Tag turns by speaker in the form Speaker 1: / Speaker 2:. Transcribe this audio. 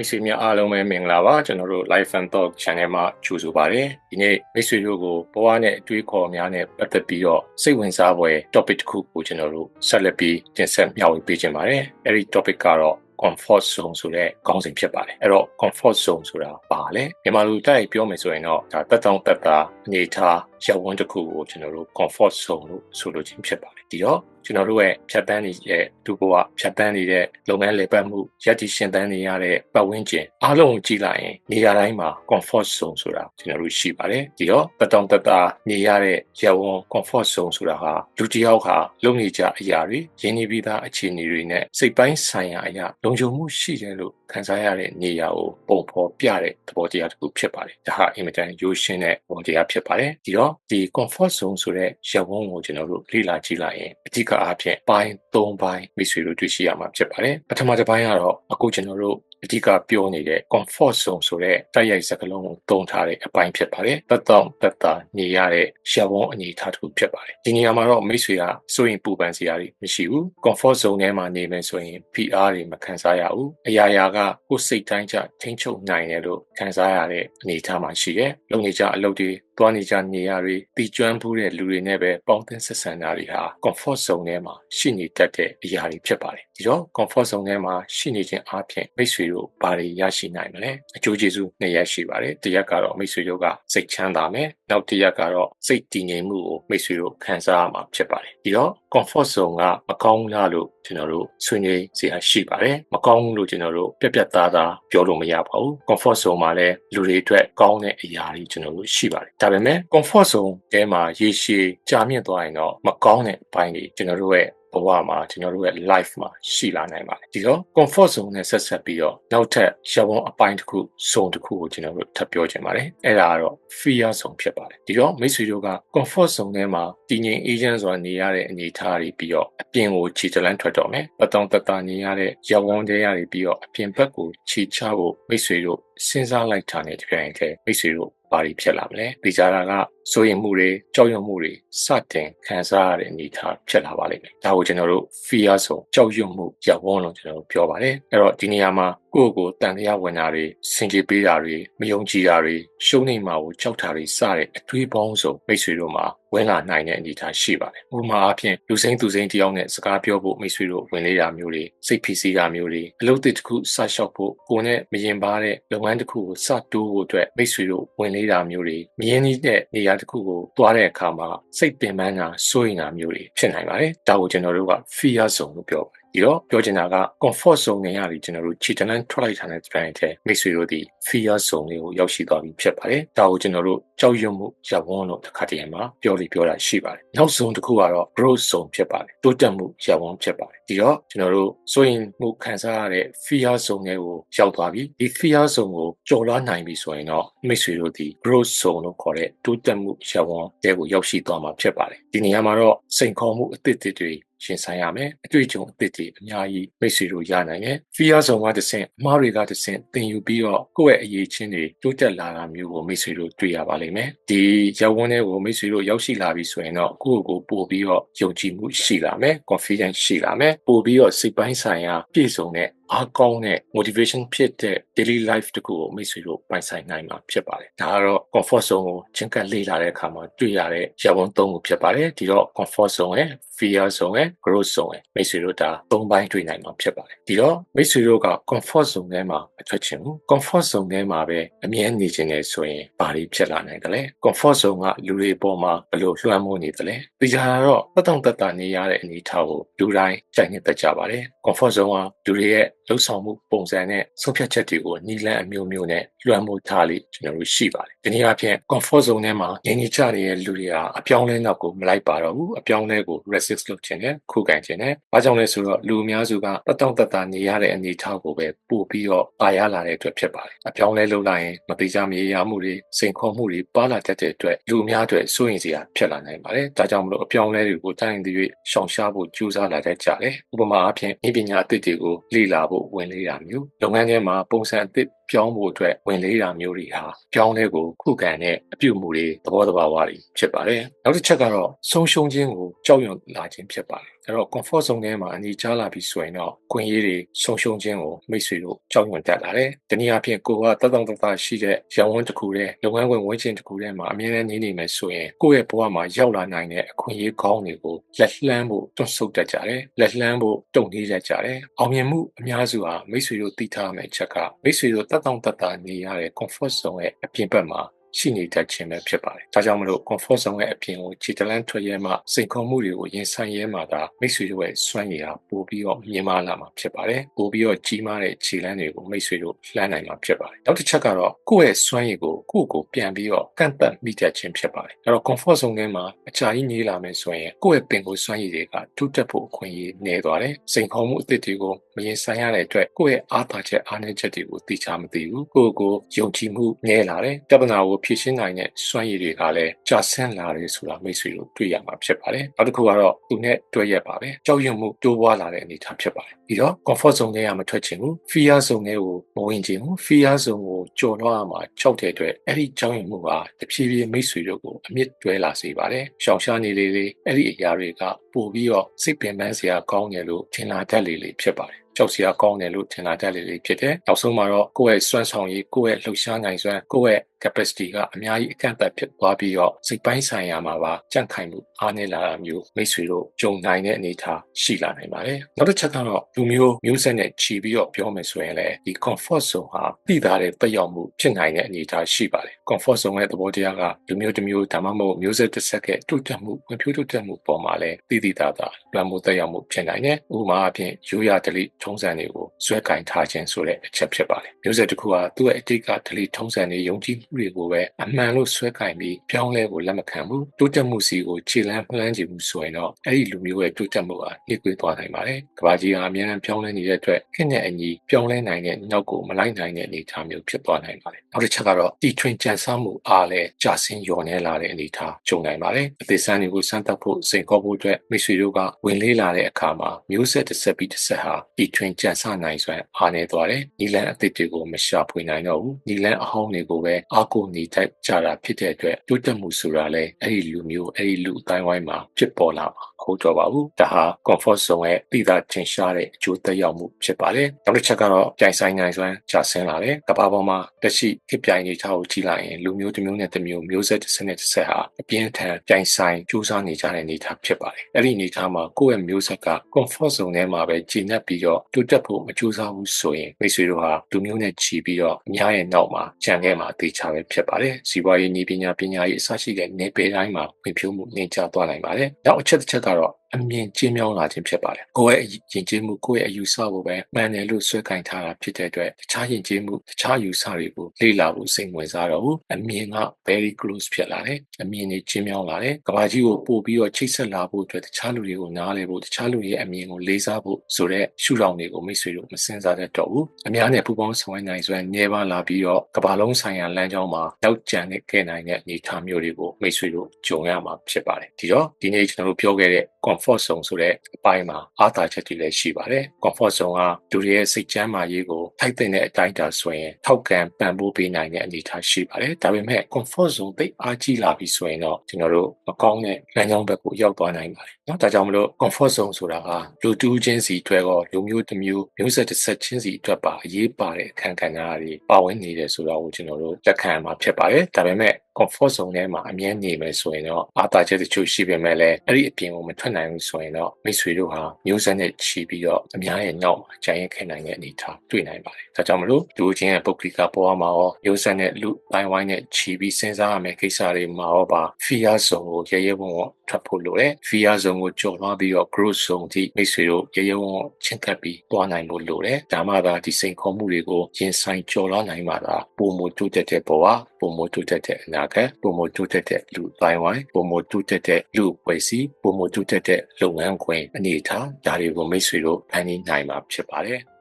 Speaker 1: မိတ်ဆွေများအားလုံးပဲမင်္ဂလာပါကျွန်တော်တို့ Life and Talk Channel မှာကြိုဆိုပါရစေဒီနေ့မိတ်ဆွေတို့ကိုဘဝနဲ့အတွေးခေါ်များနဲ့ပတ်သက်ပြီးတော့စိတ်ဝင်စားဖွယ် topic တစ်ခုကိုကျွန်တော်တို့ဆက်လက်ပြီးတင်ဆက်မျှဝေပေးခြင်းပါတယ်အဲ့ဒီ topic ကတော့ comfort zone ဆိုတဲ့ခေါင်းစဉ်ဖြစ်ပါတယ်အဲ့တော့ comfort zone ဆိုတာဘာလဲမြန်မာလူတိုက်ပြောမယ်ဆိုရင်တော့ဒါတက်တောင့်တက်တာအနေထား ရပ်ဝန်းတစ်ခုကိုကျွန်တော်တို့ comfort zone လို့ဆိုလိုခြင်းဖြစ်ပါတယ်ဒီတော့ကျွန်တော်တို့ရဲ့ဖြတ်တန်းနေတဲ့ဒုဘဝဖြတ်တန်းနေတဲ့လုပ်ငန်းလည်ပတ်မှုရည်တည်ရှင်တန်းနေရတဲ့ပတ်ဝန်းကျင်အားလုံးကိုကြည့်လိုက်ရင်နေရာတိုင်းမှာ comfort zone ဆိုတာကျွန်တော်တို့ရှိပါတယ်ဒီတော့တတောင်တတာနေရတဲ့ရပ်ဝန်း comfort zone ဆိုတာဟာလူတစ်ယောက်ဟာလုံနေကြအရာတွေရင်းနှီးပြီးသားအခြေအနေတွေနဲ့စိတ်ပိုင်းဆိုင်ရာအရာလုံခြုံမှုရှိတယ်လို့ခံစားရတဲ့နေရာကိုပုံဖော်ပြတဲ့သဘောတရားတစ်ခုဖြစ်ပါတယ်ဒါဟာအင်မတန်ရိုးရှင်းတဲ့ပုံတရားဖြစ်ပါတယ်ဒီတော့ဒီ comfort zone ဆိုတဲ့ရပ်ဝန်းကိုကျွန်တော်တို့လေ့လာကြည့်လိုက်ရင်အဓိကအားဖြင့်ပိုင်း၃ပိုင်းမိတ်ဆွေတို့တွေ့ရှိရမှာဖြစ်ပါတယ်ပထမတစ်ပိုင်းကတော့အခုကျွန်တော်တို့အဓိကပြောနေတဲ့ comfort zone ဆိုတဲ့တိုက်ရိုက်စကားလုံးကိုသုံးထားတဲ့အပိုင်းဖြစ်ပါတယ်။တက်တော့တက်တာနေရတဲ့ရှဝုံအနေအထားတစ်ခုဖြစ်ပါတယ်။ဒီနေရာမှာတော့မိတ်ဆွေကစိုးရင်ပူပန်စရာတွေမရှိဘူး။ comfort zone ထဲမှာနေမယ်ဆိုရင် PR တွေမခံစားရဘူး။အရာရာကကိုယ်စိတ်တိုင်းကျထိန်းချုပ်နိုင်တယ်လို့ခံစားရတဲ့အနေအထားမှာရှိတယ်။လုံနေကြအလုပ်တွေ သွားနေကြနေရတွေတည်ကျွမ်းမှုတဲ့လူတွေနဲ့ပဲပေါင်းသင်းဆက်ဆံတာတွေဟာ comfort zone ထဲမှာရှိနေတတ်တဲ့အရာတွေဖြစ်ပါတယ်။ဒီတော့ comfort zone ထဲမှာရှိနေခြင်းအပြင်မိတ်ဆွေတို့ဘာတွေရရှိနိုင်မလဲ။အကျိုးကျေးဇူးနှစ်ရပ်ရှိပါတယ်။တစ်ရပ်ကတော့မိတ်ဆွေတို့ကစိတ်ချမ်းသာမယ်။နောက်တစ်ရပ်ကတော့စိတ်တည်ငြိမ်မှုကိုမိတ်ဆွေတို့ခံစားရမှာဖြစ်ပါတယ်။ဒီတော့ comfort zone ကမကောင်းလားလို့ကျွန်တော်တို့ဆွေးနွေးစရာရှိပါတယ်။မကောင်းလို့ကျွန်တော်တို့ပြက်ပြက်သားသားပြောလို့မရပါဘူး။ comfort zone မှာလည်းလူတွေအတွက်ကောင်းတဲ့အရာတွေကျွန်တော်တို့ရှိပါတယ်။ဒါပေမဲ့ comfort zone ထဲမှာရေရှည်ကြာမြင့်သွားရင်တော့မကောင်းတဲ့အပိုင်းတွေကျွန်တော်တို့ရဲ့ ဘဝမှာကျွန်တော်တို့ရဲ့ life မှာရှိလာနိုင်ပါတယ်ဒီတော့ comfort zone နဲ့ဆက်ဆက်ပြီးတော့နောက်ထပ်ရဝန်းအပိုင်းတစ်ခု zone တစ်ခုကိုကျွန်တော်တို့ထပ်ပြောချင်ပါတယ်အဲ့ဒါကတော့ fear zone ဖြစ်ပါတယ်ဒီတော့မိတ်ဆွေတို့က comfort zone ထဲမှာတည်ငြိမ် agent ဆိုတာနေရတဲ့အနေအထားတွေပြီးတော့အပြင်ကိုခြေတလန်းထွက်တော့မယ်ပတောင်တတနေရတဲ့ရဝန်းတွေရပြီးတော့အပြင်ဘက်ကိုခြေချဖို့မိတ်ဆွေတို့စဉ်းစားလိုက်တာနဲ့တပြိုင်တည်းမိတ်ဆွေတို့ ဘာတွေဖြစ်လာမလဲဒီကြတာကစိုးရိမ်မှုတွေကြောက်ရွံ့မှုတွေစတင်ခံစားရတဲ့အနေအထားဖြစ်လာပါလိမ့်မယ်ဒါကိုကျွန်တော်တို့ fear ဆိုကြောက်ရွံ့မှုရပ်ဝန်းလို့ကျွန်တော်တို့ပြောပါတယ်အဲ့တော့ဒီနေရာမှာကိုယ့်ကိုယ်တန်တရားဝင်တာတွေစင်ကြေပေးတာတွေမယုံကြည်တာတွေရှုံးနေမှာကိုကြောက်တာတွေစတဲ့အတွေးပေါင်းစုံမိတ်ဆွေတို့မှာ ဝင်လာနိုင်တဲ့အနေအထားရှိပါတယ်။ဥပမာအားဖြင့်လူစိမ့်သူစိမ့်တယောက်နဲ့စကားပြောဖို့မိတ်ဆွေတို့ဝင်လေတာမျိုးတွေစိတ်ဖိစီးတာမျိုးတွေအလုပ်တစ်ခုစလျှောက်ဖို့ကိုယ်နဲ့မရင်ပါတဲ့လုပ်ငန်းတစ်ခုကိုစတိုးဖို့အတွက်မိတ်ဆွေတို့ဝင်လေတာမျိုးတွေမရင်းနှီးတဲ့နေရာတစ်ခုကိုသွားတဲ့အခါမှာစိတ်ပင်ပန်းတာစိုးရိမ်တာမျိုးတွေဖြစ်နိုင်ပါတယ်။ဒါကိုကျွန်တော်တို့က fear zone လို့ပြောပါတယ် ဒီတော့ပြောချင်တာက comfort zone နဲ့ရပြီးကျွန်တော်တို့ခြေတန်းထွက်လိုက်တာနဲ့တိုင်းတဲ့ မိတ်ဆွေတို့ဒီ fear zone လေးကိုရောက်ရှိသွားပြီဖြစ်ပါတယ်။ဒါကိုကျွန်တော်တို့ကြောက်ရွံ့မှုရဝန်းလို့တစ်ခါတည်းမှာပြောလို့ပြောတာရှိပါတယ်။နောက် zone တစ်ခုကတော့ growth zone ဖြစ်ပါတယ်။တိုးတက်မှုရဝန်းဖြစ်ပါတယ်။ဒီတော့ကျွန်တော်တို့စိုးရင်မှုခံစားရတဲ့ fear zone တွေကိုရောက်သွားပြီ။ဒီ fear zone ကိုကျော်လွှားနိုင်ပြီဆိုရင်တော့မိတ်ဆွေတို့ဒီ growth zone လို့ခေါ်တဲ့တိုးတက်မှုရဝန်းတွေကိုရောက်ရှိသွားမှာဖြစ်ပါတယ်။ဒီနေရာမှာတော့စိန်ခေါ်မှုအသစ်တွေ ရှင်ဆိုင်ရမယ်အတွေ့အကြုံအသစ်တွေအများကြီးမိတ်ဆွေတို့ရနိုင်တယ်။ fear zone ကတစ်ဆင့်အမှားတွေကတစ်ဆင့်သင်ယူပြီးတော့ကိုယ့်ရဲ့အရေးချင်းတွေတိုးတက်လာတာမျိုးကိုမိတ်ဆွေတို့တွေ့ရပါလိမ့်မယ်။ဒီရောက်ဝန်းတဲ့ကိုမိတ်ဆွေတို့ရောက်ရှိလာပြီဆိုရင်တော့ကိုယ့်ကိုယ်ပို့ပြီးတော့ယုံကြည်မှုရှိလာမယ်။ confidence ရှိလာမယ်။ပို့ပြီးတော့စိတ်ပိုင်းဆိုင်ရာပြည့်စုံတဲ့ အားကောင်းတဲ့ motivation ဖြစ်တဲ့ daily life တခုကိုမိတ်ဆွေတို့ပိုင်ဆိုင်နိုင်မှာဖြစ်ပါတယ်။ဒါကတော့ comfort zone ကိုချင်းကပ်လေ့လာတဲ့အခါမှာတွေ့ရတဲ့ရဝန်းသုံးခုဖြစ်ပါတယ်။ဒီတော့ comfort zone ရဲ့ fear zone ရဲ့ growth zone ရဲ့မိတ်ဆွေတို့ဒါသုံးပိုင်းတွေ့နိုင်မှာဖြစ်ပါတယ်။ဒီတော့မိတ်ဆွေတို့က comfort zone ထဲမှာအထွက်ချင်ဘူး comfort zone ထဲမှာပဲအမြဲနေချင်တယ်ဆိုရင်ဘာတွေဖြစ်လာနိုင်တယ်လဲ comfort zone ကလူတွေပေါ်မှာဘယ်လိုလွှမ်းမိုးနေတယ်လဲဒီကြတော့တတောင့်တတနေရတဲ့အနေအထားကိုလူတိုင်းကြိုက်နေတတ်ကြပါတယ် comfort zone ကလူတွေရဲ့လှုပ်ဆောင်မှုပုံစံနဲ့ဆုံးဖြတ်ချက်တွေကိုနီလန်းအမျိုးမျိုးနဲ့လွှမ်းမိုးထားလိကျွန်တော်တို့ရှိပါတယ်ဒီနေ့အပြင် comfort zone ထဲမှာနေနေကြနေတဲ့လူတွေဟာအပြောင်းလဲနောက်ကိုမလိုက်ပါတော့ဘူးအပြောင်းလဲကို resist လုပ်ခြင်းနဲ့ခုခံခြင်းနဲ့ဘာကြောင့်လဲဆိုတော့လူအများစုကတတောင့်တတနေရတဲ့အနေအထားကိုပဲပို့ပြီးတော့ပါရလာတဲ့အတွက်ဖြစ်ပါတယ်အပြောင်းလဲလုပ်လိုက်ရင်မတိကျမြေရမှုတွေစိန်ခေါ်မှုတွေပါလာတတ်တဲ့အတွက်လူအများအတွက်စိုးရင်စရာဖြစ်လာနိုင်ပါတယ်ဒါကြောင့်မလို့အပြောင်းလဲတွေကိုတိုင်းတည်းရှောင်ရှားဖို့ကြိုးစားလာတတ်ကြတယ်ဥပမာအဖြစ်ဤပညာအသစ်တွေကိုလေ့လာဖို့ဝင်လေ့တာမျိုးလုပ်ငန်းထဲမှာပုံစံအသစ်ပြောင်းဖို့အတွက်ဝင်လေးတာမျိုးတွေဟာပြောင်းလဲကိုခုခံတဲ့အပြုတ်မှုတွေသဘောတဘာဝတွေဖြစ်ပါတယ်။နောက်တစ်ချက်ကတော့ဆုံးရှုံးခြင်းကိုကြောက်ရွံ့လာလာခြင်းဖြစ်ပါတယ် အဲ့တော့ comfort zone ထဲမှာအနေချလာပြီဆိုရင်တော့ခွင့်ရေးတွေဆုံးရှုံးခြင်းကိုမိတ်ဆွေတို့ကြောက်ရွံ့တတ်လာတယ်တနည်းအားဖြင့်ကိုကတတောင့်တတရှိတဲ့ရောင်ဝန်းတစ်ခုတည်းလုပ်ငန်းဝင်ဝင်ချင်းတစ်ခုတည်းမှာအမြဲတမ်းနေနေမယ်ဆိုရင်ကိုယ့်ရဲ့ဘဝမှာရောက်လာနိုင်တဲ့အခွင့်အရေးကောင်းတွေကိုလက်လှမ်းဖို့တွန့်ဆုတ်တတ်ကြတယ်လက်လှမ်းဖို့တုံ့နှေးတတ်ကြတယ်အောင်မြင်မှုအများစုဟာမိတ်ဆွေတို့သိထားမယ့်အချက်ကမိတ်ဆွေတို့တတောင့်တတနေရတဲ့ comfort zone ရဲ့အပြင်ဘက်မှာ ရှိနေတတ်ခြင်းပဲဖြစ်ပါတယ်။ဒါကြောင့်မလို့ comfort zone ရဲ့အပြင်ကိုခြေတလန်းထွက်ရဲမှစိန်ခေါ်မှုတွေကိုရင်ဆိုင်ရဲမှသာမိတ်ဆွေတို့ရဲ့စွမ်းရည်ဟာပိုပြီးတော့မြင့်မားလာမှာဖြစ်ပါတယ်။ပိုပြီးတော့ကြီးမားတဲ့ခြေလန်းတွေကိုမိတ်ဆွေတို့လှမ်းနိုင်မှာဖြစ်ပါတယ်။နောက်တစ်ချက်ကတော့ကိုယ့်ရဲ့စွမ်းရည်ကိုကိုယ့်ကိုပြန်ပြီးတော့ကန့်သတ်မိတတ်ခြင်းဖြစ်ပါတယ်။အဲ့တော့ comfort zone ထဲမှာအကြာကြီးနေလာမယ်ဆိုရင်ကိုယ့်ရဲ့ပင်ကိုယ်စွမ်းရည်တွေကတိုးတက်ဖို့အခွင့်အရေးနည်းသွားတယ်။စိန်ခေါ်မှုအသစ်တွေကိုမရင်ဆိုင်ရတဲ့အတွက်ကိုယ့်ရဲ့အားသာချက်အားနည်းချက်တွေကိုသိချမသိဘူး။ကိုယ့်ကိုယုံကြည်မှုနည်းလာတယ်။တပနာကိုဖြည့်ရှင်းနိုင်တဲ့စွမ်းရည်တွေကလည်းကြာဆင်းလာတယ်ဆိုတာမိတ်ဆွေတို့တွေ့ရမှာဖြစ်ပါတယ်။နောက်တစ်ခုကတော့သူနဲ့တွေ့ရပါပဲ။ကြောက်ရွံ့မှုတိုးပွားလာတဲ့အနေအထားဖြစ်ပါတယ်။ပြီးတော့ comfort zone ထဲကမထွက်ချင်ဘူး။ fear zone ထဲကိုမဝင်ချင်ဘူး။ fear zone ကိုကျော်လွှားရမှာကြောက်တဲ့အတွက်အဲ့ဒီကြောက်ရွံ့မှုကတဖြည်းဖြည်းမိတ်ဆွေတို့ကိုအမြင့်တွဲလာစေပါတယ်။ရှောင်ရှားနေလေလေအဲ့ဒီအရာတွေကပို့ပြီးတော့စိတ်ပင်ပန်းစရာကောင်းတယ်လို့ထင်လာတတ်လေလေဖြစ်ပါတယ်ကြောက်စရာကောင်းတယ်လို့ထင်လာတတ်လေလေဖြစ်တယ်။နောက်ဆုံးမှာတော့ကိုယ့်ရဲ့စွမ်းဆောင်ရည်ကိုယ့်ရဲ့လှုပ်ရှားနိုင်စွမ်းကိုယ့်ရဲ့ capacity ကအများကြီးအကန့်အသတ်ဖြစ်သွားပြီးတော့စိတ်ပိုင်းဆိုင်ရာမှာပါကြန့်ခိုင်မှုအားနည်းလာတာမျိုးမိတ်ဆွေတို့ကြုံနိုင်တဲ့အနေအထားရှိလာနိုင်ပါတယ်။နောက်တစ်ချက်ကတော့လူမျိုးမျိုးဆက်နဲ့ခြီးပြီးတော့ပြောမယ်ဆိုရင်လည်းဒီ comfort zone ဟာသိတာတဲ့တက်ရောက်မှုဖြစ်နိုင်တဲ့အနေအထားရှိပါတယ်။ comfort zone ရဲ့သဘောတရားကလူမျိုးတစ်မျိုးဒါမှမဟုတ်မျိုးဆက်တစ်ဆက်ကတိုးတက်မှုဝင်ဖြိုးတိုးတက်မှုပေါ်မှာလည်းသိသိသာသာလွှမ်းမိုးတက်ရောက်မှုဖြစ်နိုင်တယ်။ဥပမာအဖြစ်ရိုးရာဒလိထုံးစံတွေကိုဆွဲကင်ထားခြင်းဆိုတဲ့အချက်ဖြစ်ပါတယ်။မျိုးဆက်တစ်ခုဟာသူ့ရဲ့အတိတ်ကဒလိထုံးစံတွေယုံကြည်မှုတွေကိုပဲအမှန်လို့ဆွဲကင်ပြီးပြောင်းလဲကိုလက်မခံဘူးတိုးတက်မှုစီကိုခြေလမ်းမှန်းချင်မှုဆိုရင်တော့အဲ့ဒီလူမျိုးရဲ့တိုးတက်မှုဟာနှိကွေးသွားနိုင်ပါတယ်။ကဘာကြီးဟာအများအားပြောင်းလဲနေတဲ့အတွက်ခက်တဲ့အညီပြောင်းလဲနိုင်တဲ့နောက်ကိုမလိုက်နိုင်တဲ့အနေအထားမျိုးဖြစ်သွားနိုင်ပါတယ်။နောက်တစ်ချက်ကတော့တီထွင်ကြံစမှုအားလည်းကြာဆင်းလျော့နေလာတဲ့အနေအထားကြုံနိုင်ပါတယ်။အသေးစမ်းတွေကိုစမ်းသပ်ဖို့စိန်ခေါ်ဖို့အတွက်မိတ်ဆွေတို့ကဝင်လေးလာတဲ့အခါမှာမျိုးဆက်တစ်ဆက်ပြီးတစ်ဆက်ဟာတီထွင်ကြံစနိုင်စွမ်းအားနေသွားတယ်။နီလန်အသစ်တွေကိုမရှာဖွေနိုင်တော့ဘူး။နီလန်အဟောင်းတွေကိုပဲအားကိုနေတတ်ကြတာဖြစ်တဲ့အတွက်တိုးတက်မှုဆိုတာလည်းအဲ့ဒီလူမျိုးအဲ့ဒီလူအတိုင်းဝိုင်းမှာဖြစ်ပေါ်လာမှာဟုတ်တော့ပါဘူးဒါဟာ comfort zone ရဲ့တိသာထင်ရှားတဲ့အကျိုးသက်ရောက်မှုဖြစ်ပါတယ်နောက်တစ်ချက်ကတော့ပြိုင်ဆိုင်နိုင်စွမ်းကျဆင်းလာတယ်ကမ္ဘာပေါ်မှာတက်ရှိခေပြိုင်နေတာကိုကြည့်လိုက်ရင်လူမျိုးတစ်မျိုးနဲ့တစ်မျိုးမျိုးဆက်တစ်ဆက်နဲ့တစ်ဆက်ဟာအပြင်းထန်ပြိုင်ဆိုင်ကြိုးစားနေကြတဲ့အနေအထားဖြစ်ပါတယ်အဲ့ဒီအနေအထားမှာကိုယ့်ရဲ့မျိုးဆက်က comfort zone ထဲမှာပဲဂျင်းနှက်ပြီးတော့တိုးတက်ဖို့မကြိုးစားဘူးဆိုရင်မိတ်ဆွေတို့ဟာလူမျိုးနဲ့ချီပြီးတော့အများရဲ့နောက်မှာကြံခဲ့မှာအသေးချပဲဖြစ်ပါတယ်စီးပွားရေးနည်းပညာပညာရေးအစရှိတဲ့နယ်ပယ်တိုင်းမှာဝင်ဖြိုးမှုနှိမ်ချသွားနိုင်ပါတယ်နောက်အချက်တစ်ချက်ကတော့ အမြင်ကျင်းမြောင်းလာခြင်းဖြစ်ပါတယ်ကိုယ့်ရဲ့ယဉ်ကျေးမှုကိုယ့်ရဲ့အယူဆကိုပဲမှန်တယ်လို့ဆွဲကင်ထားတာဖြစ်တဲ့အတွက်တခြားယဉ်ကျေးမှုတခြားယူဆတွေကိုလေ့လာဖို့စိတ်ဝင်စားတော့ဘူးအမြင်က very close ဖြစ်လာတယ်အမြင်တွေကျင်းမြောင်းလာတယ်ကဘာကြီးကိုပို့ပြီးတော့ချိတ်ဆက်လာဖို့အတွက်တခြားလူတွေကိုနားလည်ဖို့တခြားလူတွေရဲ့အမြင်ကိုလေးစားဖို့ဆိုတဲ့ရှုထောင့်တွေကိုမိတ်ဆွေတို့မစင်စားတတ်တော့ဘူးအများနဲ့ပူပေါင်းဆောင်နိုင်စွမ်းနေပါလာပြီးတော့ကဘာလုံးဆိုင်ရာလမ်းကြောင်းမှာရောက်ကြံနေခဲ့နိုင်တဲ့အနေအထားမျိုးတွေကိုမိတ်ဆွေတို့ကြုံရမှာဖြစ်ပါတယ်ဒီတော့ဒီနေ့ကျွန်တော်တို့ပြောခဲ့တဲ့ comfort zone ဆိုတဲ့အပိုင်းမှာအားသာချက်တွေလည်းရှိပါတယ် comfort zone ကလူတွေရဲ့စိတ်ချမ်းသာရေးကိုထိုက်တဲ့အတိုင်းတာဆိုရင်ထောက်ကန်ပံ့ပိုးပေးနိုင်တဲ့အနေအထားရှိပါတယ်ဒါပေမဲ့ comfort zone သိအားကြီးလာပြီဆိုရင်တော့ကျွန်တော်တို့မကောင်းတဲ့လမ်းကြောင်းဘက်ကိုရောက်သွားနိုင်ပါတယ် နော်ဒါကြောင့်မလို့ comfort zone ဆိုတာကလူတူးချင်းစီအတွက်ရောလူမျိုးတစ်မျိုးမျိုးဆက်တစ်ဆက်ချင်းစီအတွက်ပါအရေးပါတဲ့အခန်းကဏ္ဍတွေပါဝင်နေတယ်ဆိုတော့ကျွန်တော်တို့တက်ခံမှာဖြစ်ပါတယ်ဒါပေမဲ့ comfort zone ထဲမှာအမြဲနေမယ်ဆိုရင်တော့အားသာချက်တချို့ရှိပေမဲ့လည်းအဲ့ဒီအပြင်ကိုမထွက်နိုင်ဘူးဆိုရင်တော့မိတ်ဆွေတို့ဟာမျိုးဆက်နဲ့ချီပြီးတော့အများရဲ့နောက်မှာကြာရင်ခင်နိုင်တဲ့အနေအထားတွေ့နိုင်ပါတယ်ဒါကြောင့်မလို့လူချင်းရဲ့ပုဂ္ဂလိကပေါ်မှာရောမျိုးဆက်နဲ့လူတိုင်းဝိုင်းနဲ့ချီပြီးစဉ်းစားရမယ့်ကိစ္စတွေမှာရောပါ fear zone ကိုရဲရဲပုံပုံ ထွက်ဖို့လိုတယ်။ fear zone ကိုကျော်လွှားပြီးတော့ growth zone အထိမိတ်ဆွေတို့ရဲရဲဝံ့ဝံ့ချင်းကပ်ပြီးသွားနိုင်ဖို့လိုတယ်။ဒါမှသာဒီစိန်ခေါ်မှုတွေကိုရင်ဆိုင်ကျော်လွှားနိုင်မှာသာပုံမတိုးတက်တဲ့ဘဝပုံမတိုးတက်တဲ့အနာဂတ်ပုံမတိုးတက်တဲ့လူတိုင်းဝိုင်းပုံမတိုးတက်တဲ့လူပွဲစည်းပုံမတိုးတက်တဲ့လုပ်ငန်းခွင်အနေအထားဒါတွေကိုမိတ်ဆွေတို့ဖန်တီးနိုင်မှာဖြစ်ပါတယ်။